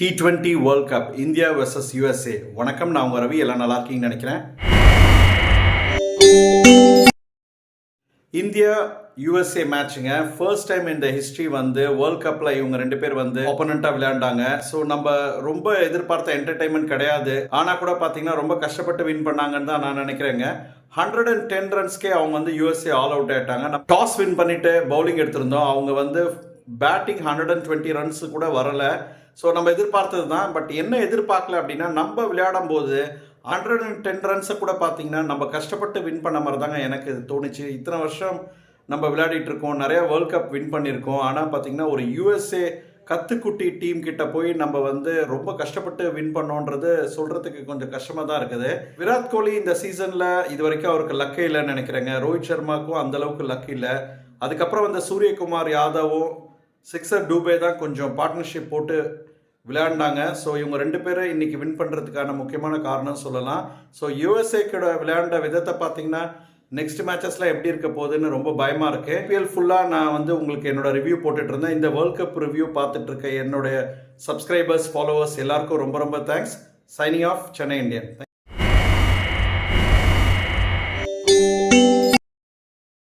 T twenty world cup India versus USA வணக்கம் நான் உங்கள் ரவி. எல்லாம் நல்லா இருக்கீங்கன்னு நினைக்கிறேன். இந்தியா யூஎஸ்ஏ மேட்சுங்க ஃபர்ஸ்ட் டைம் இந்த ஹிஸ்ட்ரி வந்து வேர்ல்ட் கப்பில் இவங்க ரெண்டு பேர் வந்து ஒப்பனண்ட்டாக விளையாண்டாங்க. ஸோ நம்ம ரொம்ப எதிர்பார்த்த என்டர்டைன்மெண்ட் கிடையாது. ஆனால் கூட பார்த்தீங்கன்னா ரொம்ப கஷ்டப்பட்டு வின் பண்ணாங்கன்னு தான் நான் நினைக்கிறேங்க. ஹண்ட்ரட் அண்ட் டென் ரன்ஸ்க்கே அவங்க வந்து யூஎஸ்ஏ ஆல் அவுட் ஆயிட்டாங்க. டாஸ் வின் பண்ணிட்டு பவுலிங் எடுத்திருந்தோம். அவங்க வந்து batting hundred and twenty runs கூட வரல. ஸோ நம்ம எதிர்பார்த்தது தான். பட் என்ன எதிர்பார்க்கல அப்படின்னா நம்ம விளையாடும் போது ஹண்ட்ரட் அண்ட் டென் ரன்ஸை கூட பார்த்தீங்கன்னா நம்ம கஷ்டப்பட்டு வின் பண்ண மாதிரி தாங்க எனக்கு தோணுச்சு. இத்தனை வருஷம் நம்ம விளையாடிட்டு இருக்கோம். நிறையா வேர்ல்ட் கப் வின் பண்ணியிருக்கோம். ஆனால் பார்த்தீங்கன்னா ஒரு யூஎஸ்ஏ கத்துக்குட்டி டீம் கிட்ட போய் நம்ம வந்து ரொம்ப கஷ்டப்பட்டு வின் பண்ணோன்றது சொல்றதுக்கு கொஞ்சம் கஷ்டமாக தான் இருக்குது. விராட் கோலி இந்த சீசனில் இது வரைக்கும் அவருக்கு லக்கே இல்லைன்னு நினைக்கிறேங்க. ரோஹித் சர்மாவுக்கும் அந்த அளவுக்கு லக் இல்லை. அதுக்கப்புறம் வந்து சூரியகுமார் யாதவும் சிக்ஸர் டூபே தான் கொஞ்சம் பார்ட்னர்ஷிப் போட்டு விளையாண்டாங்க. ஸோ இவங்க ரெண்டு பேரும் இன்றைக்கி வின் பண்ணுறதுக்கான முக்கியமான காரணம் சொல்லலாம். ஸோ யூஎஸ்ஏக்கோட விளையாண்ட விதத்தை பார்த்தீங்கன்னா நெக்ஸ்ட் மேட்சஸ்லாம் எப்படி இருக்க போகுதுன்னு ரொம்ப பயமாக இருக்குது ஐபிஎல் ஃபுல்லாக நான் வந்து உங்களுக்கு என்னோட ரிவ்யூ போட்டுட்டு இருந்தேன். இந்த வேர்ல்ட் கப் ரிவ்யூ பார்த்துட்டு இருக்க என்னுடைய சப்ஸ்கிரைபர்ஸ் ஃபாலோவர்ஸ் எல்லாருக்கும் ரொம்ப ரொம்ப thanks signing off Chennai Indian